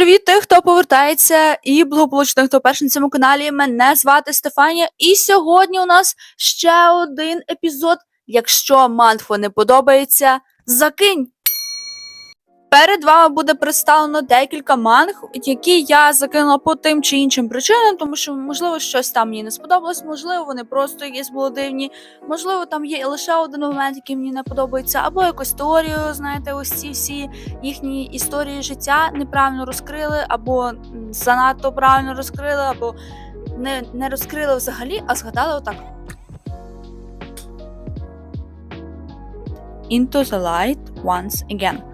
Привіт тих, хто повертається, і благополучно, хто перший на цьому каналі. Мене звати Стефанія, і сьогодні у нас ще один епізод. Якщо манфо не подобається, закинь. Перед вами буде представлено декілька манг, які я закинула по тим чи іншим причинам, тому що, можливо, щось там мені не сподобалось, можливо, вони просто якісь були дивні, можливо, там є лише один момент, який мені не подобається, або якусь теорію, знаєте, ось ці всі їхні історії життя неправильно розкрили, або занадто правильно розкрили, або не, не розкрили взагалі, а згадали отак. Into the light once again.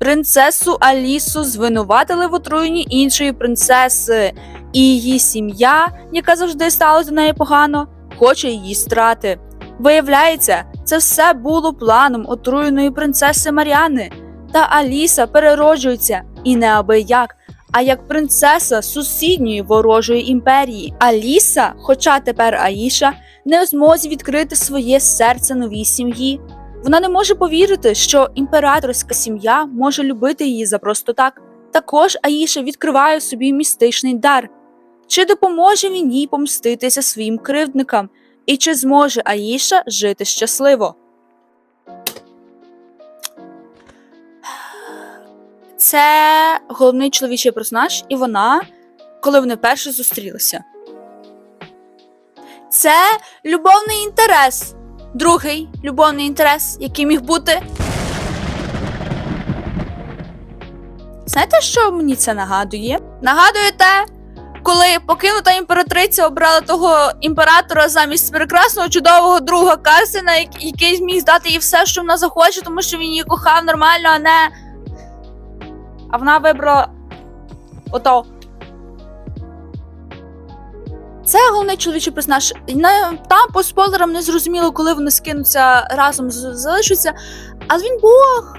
Принцесу Алісу звинуватили в отруєнні іншої принцеси, і її сім'я, яка завжди стала до неї погано, хоче її страти. Виявляється, це все було планом отруєної принцеси Маріани. Та Аліса перероджується і не аби як, а як принцеса сусідньої ворожої імперії. Аліса, хоча тепер Аїша, не в змозі відкрити своє серце новій сім'ї. Вона не може повірити, що імператорська сім'я може любити її за просто так. Також Аїша відкриває собі містичний дар. Чи допоможе він їй помститися своїм кривдникам? І чи зможе Аїша жити щасливо? Це головний чоловічий персонаж, і вона, коли вони перше зустрілися. Це любовний інтерес. Другий любовний інтерес, який міг бути. Знаєте, що мені це нагадує? Нагадує те, коли покинута імператриця обрала того імператора замість прекрасного чудового друга Карсена, який зміг здати їй все, що вона захоче, тому що він її кохав нормально, а не. А вона вибрала ото. Це головний чоловічий персонаж. Там по спойлерам не зрозуміло, коли вони скинуться разом залишаться. Але він Бог.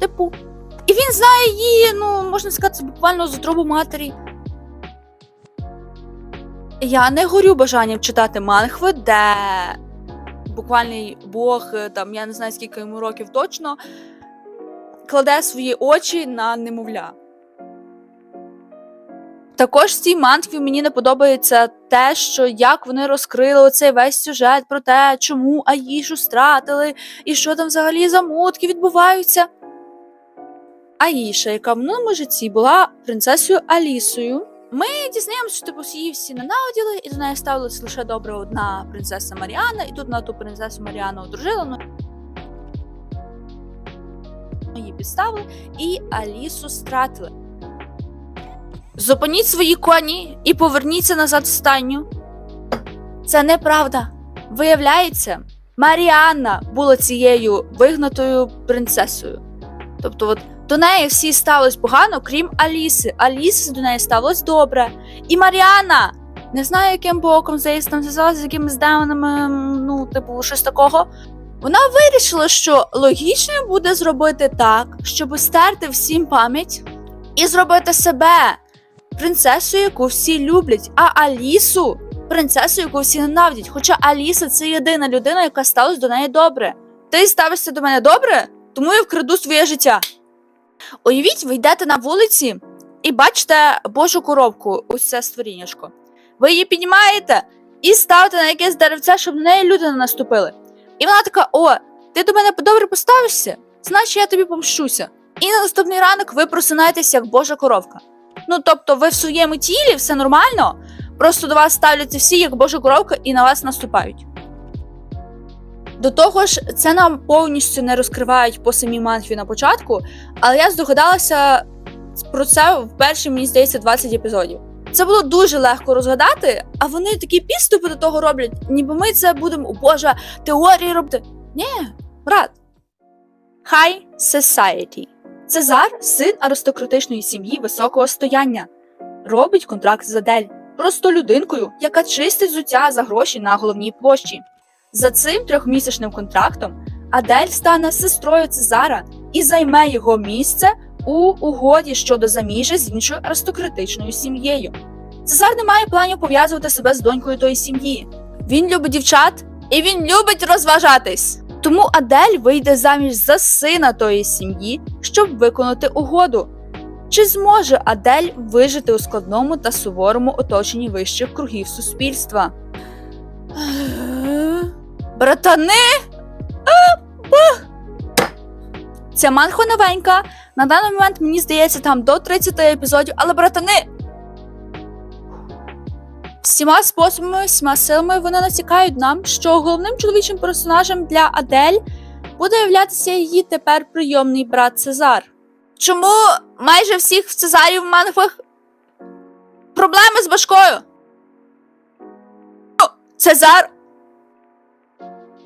Типу. І він знає її, ну, можна сказати, буквально з утробу матері. Я не горю бажанням читати манхви, де буквальний Бог, е, там я не знаю скільки йому років точно, кладе свої очі на немовля. Також в цій мантві мені не подобається те, що як вони розкрили оцей весь сюжет про те, чому Аїшу стратили, і що там взагалі за мутки відбуваються. Аїша, яка в минулому житті була принцесою Алісою. Ми дізнаємося, що типу її всі ненавиділи, і до неї ставилася лише добре одна принцеса Маріана, і тут на ту принцесу Маріану одружила. Ну, її підставили, і Алісу стратили. Зупиніть свої коні і поверніться назад в стайню. Це неправда. Виявляється, Маріанна була цією вигнатою принцесою. Тобто, от до неї всі ставилось погано, крім Аліси. Аліси до неї ставилось добре. І Маріанна, не знаю, яким боком здається, там зв'язалася з якимись демонами, ну, типу, щось такого. Вона вирішила, що логічним буде зробити так, щоб стерти всім пам'ять і зробити себе принцесу, яку всі люблять, а Алісу принцесу, яку всі ненавидять. Хоча Аліса це єдина людина, яка сталася до неї добре. Ти ставишся до мене добре, тому я вкраду своє життя. Уявіть, ви йдете на вулиці і бачите Божу коробку, ось це створінняшко. Ви її піднімаєте і ставите на якесь деревце, щоб на неї люди не наступили. І вона така: о, ти до мене добре поставишся, значить я тобі помщуся. І на наступний ранок ви просинаєтесь як Божа коровка. Ну, тобто, ви в своєму тілі все нормально, просто до вас ставляться всі як Божа коровка і на вас наступають. До того ж, це нам повністю не розкривають по самій манфі на початку, але я здогадалася про це в перші, мені здається, 20 епізодів. Це було дуже легко розгадати, а вони такі підступи до того роблять, ніби ми це будемо, о Боже, теорії робити. Ні, брат. High Society. Цезар син аристократичної сім'ї високого стояння. Робить контракт з Адель, просто людинкою, яка чистить взуття за гроші на головній площі. За цим трьохмісячним контрактом Адель стане сестрою Цезара і займе його місце у угоді щодо заміжжя з іншою аристократичною сім'єю. Цезар не має планів пов'язувати себе з донькою тої сім'ї. Він любить дівчат і він любить розважатись. Тому Адель вийде заміж за сина тої сім'ї, щоб виконати угоду. Чи зможе Адель вижити у складному та суворому оточенні вищих кругів суспільства? Е, Братани! Ця манхва новенька. На даний момент мені здається там до 30 епізодів, але братани. Всіма способами, всіма силами вони натякають нам, що головним чоловічим персонажем для Адель буде являтися її тепер прийомний брат Цезар. Чому майже всіх в Цезарів манхвах проблеми з башкою? Цезар.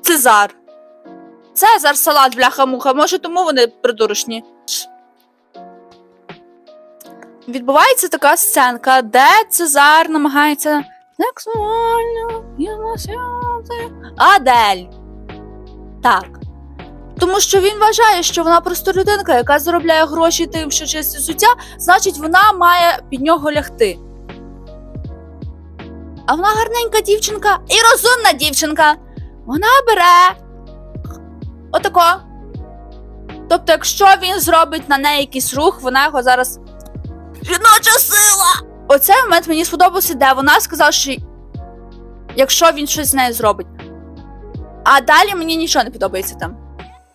Цезар. Цезар салат, бляха-муха, може тому вони придурочні. Відбувається така сценка, де Цезар намагається сексуально відносити Адель. Так. Тому що він вважає, що вона просто людинка, яка заробляє гроші тим, що чистить суття, значить вона має під нього лягти. А вона гарненька дівчинка і розумна дівчинка. Вона бере отако. Тобто, якщо він зробить на неї якийсь рух, вона його зараз. Жіноча сила! Оцей момент мені сподобався, де вона сказала, що якщо він щось з нею зробить. А далі мені нічого не подобається там.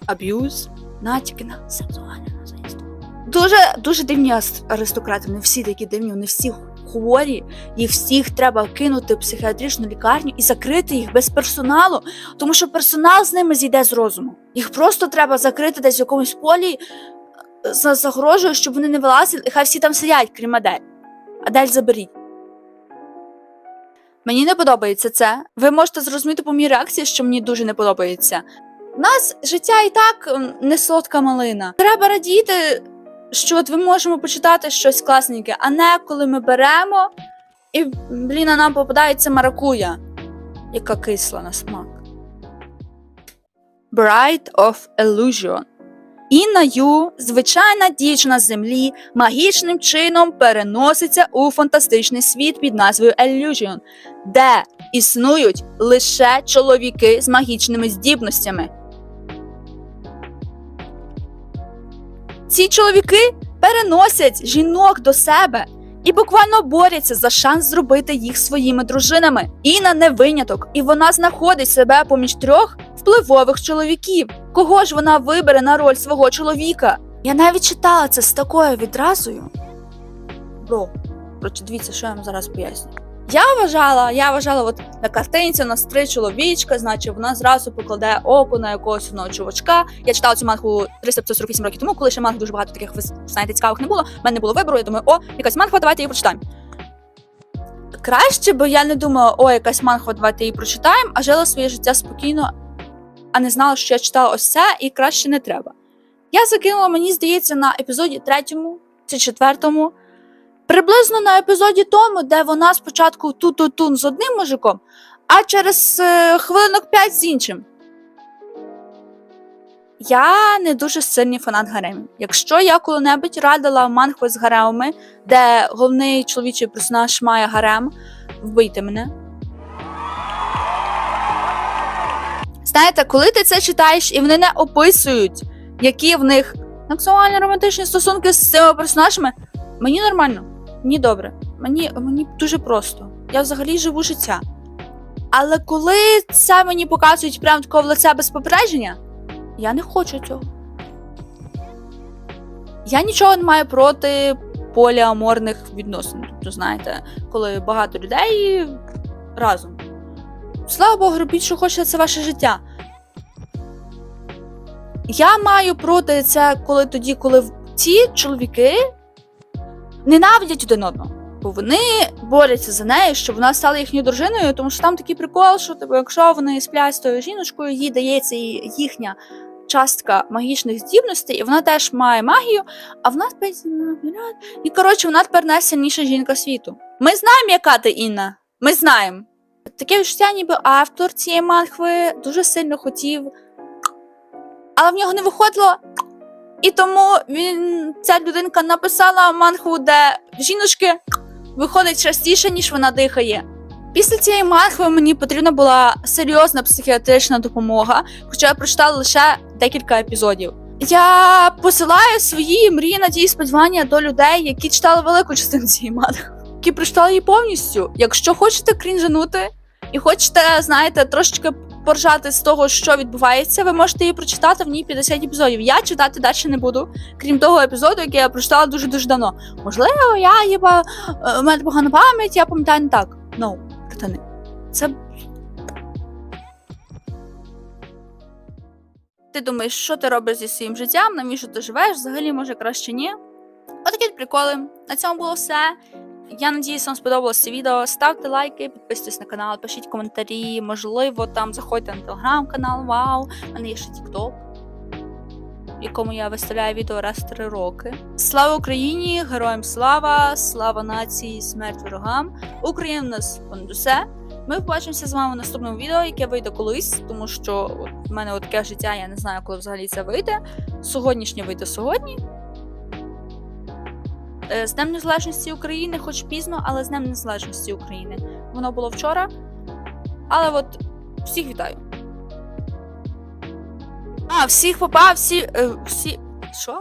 Аб'юз, натяки на сексуальне насильство. Дуже дуже дивні аристократи. Вони всі такі дивні, вони всі хворі. Їх всіх треба кинути в психіатричну лікарню і закрити їх без персоналу, тому що персонал з ними зійде з розуму. Їх просто треба закрити десь в якомусь полі е, за загрожою, щоб вони не вилазили, і хай всі там сидять, крім Адель. Адель заберіть. Мені не подобається це. Ви можете зрозуміти по моїй реакції, що мені дуже не подобається. У нас життя і так не солодка малина. Треба радіти, що от ми можемо почитати щось класненьке, а не коли ми беремо і, блін, нам попадається маракуя, яка кисла на смак. Bride of Illusion Інна Ю, звичайна діч на землі, магічним чином переноситься у фантастичний світ під назвою Illusion, де існують лише чоловіки з магічними здібностями. Ці чоловіки переносять жінок до себе і буквально борються за шанс зробити їх своїми дружинами. Інна не виняток, і вона знаходить себе поміж трьох впливових чоловіків. Кого ж вона вибере на роль свого чоловіка? Я навіть читала це з такою відразою. Бро, дивіться, що я вам зараз поясню. Я вважала, я вважала, от на картинці нас три чоловічка, значить вона зразу покладе око на якогось одного чувачка. Я читала цю мангу 348 років тому, коли ще манг дуже багато таких знаєте, цікавих не було. У мене не було вибору. Я думаю, о, якась манхва, давайте її прочитаємо. Краще, бо я не думала, о, якась манхва, давайте її прочитаємо, а жила своє життя спокійно, а не знала, що я читала ось це, і краще не треба. Я закинула, мені здається, на епізоді третьому чи четвертому. Приблизно на епізоді тому, де вона спочатку ту-ту-тун з одним мужиком, а через е, хвилинок 5 з іншим. Я не дуже сильний фанат гаремів. Якщо я коли-небудь радила манхви з гаремами, де головний чоловічий персонаж має гарем, вбийте мене. Знаєте, коли ти це читаєш і вони не описують, які в них сексуальні романтичні стосунки з цими персонажами, мені нормально. Мені добре, мені, мені дуже просто. Я взагалі живу життя. Але коли це мені показують прямо такого в лице без попередження, я не хочу цього. Я нічого не маю проти поліаморних відносин. Тобто, знаєте, коли багато людей разом. Слава Богу, робіть, що хочете, це ваше життя. Я маю проти це, коли тоді, коли ці чоловіки ненавидять один одного. Бо вони борються за нею, щоб вона стала їхньою дружиною, тому що там такий прикол, що типу, якщо вони сплять з тою жіночкою, їй дається їхня частка магічних здібностей, і вона теж має магію, а вона І коротше, вона тепер найсильніша жінка світу. Ми знаємо, яка ти Інна. Ми знаємо. Таке відчуття, ніби автор цієї манхви дуже сильно хотів, але в нього не виходило. І тому він, ця людинка написала манхву, де жіночки виходить частіше, ніж вона дихає. Після цієї манхви мені потрібна була серйозна психіатрична допомога, хоча я прочитала лише декілька епізодів. Я посилаю свої мрії, надії, сподівання до людей, які читали велику частину цієї манги, які прочитали її повністю. Якщо хочете крінжанути і хочете, знаєте, трошечки поржати з того, що відбувається, ви можете її прочитати в ній 50 епізодів. Я читати далі не буду, крім того епізоду, який я прочитала дуже дуже давно. Можливо, я їба е, в мене погана пам'ять, я пам'ятаю не так. Ну, братани, це. Ти думаєш, що ти робиш зі своїм життям, навіщо ти живеш? Взагалі, може, краще ні. Отакі от приколи. На цьому було все. Я надіюсь, вам сподобалося відео. Ставте лайки, підписуйтесь на канал, пишіть коментарі. Можливо, там заходьте на телеграм-канал. Вау! У мене є ще TikTok, в якому я виставляю відео раз в три роки. Слава Україні! Героям слава! Слава нації, смерть ворогам! Україна в нас понад. Ми побачимося з вами в наступному відео, яке вийде колись, тому що от в мене от таке життя, я не знаю, коли взагалі це вийде. Сьогоднішнє вийде сьогодні. Е, З Днем Незалежності України, хоч пізно, але з Днем Незалежності України. Воно було вчора. Але от всіх вітаю. А, всіх папа, всі. Е, всі. Що?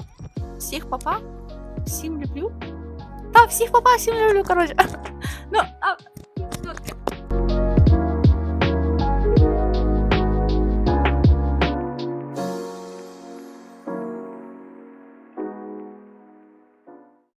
Всіх папа? Всім люблю? Та, всіх папа, всім люблю, коротше. Ну, а,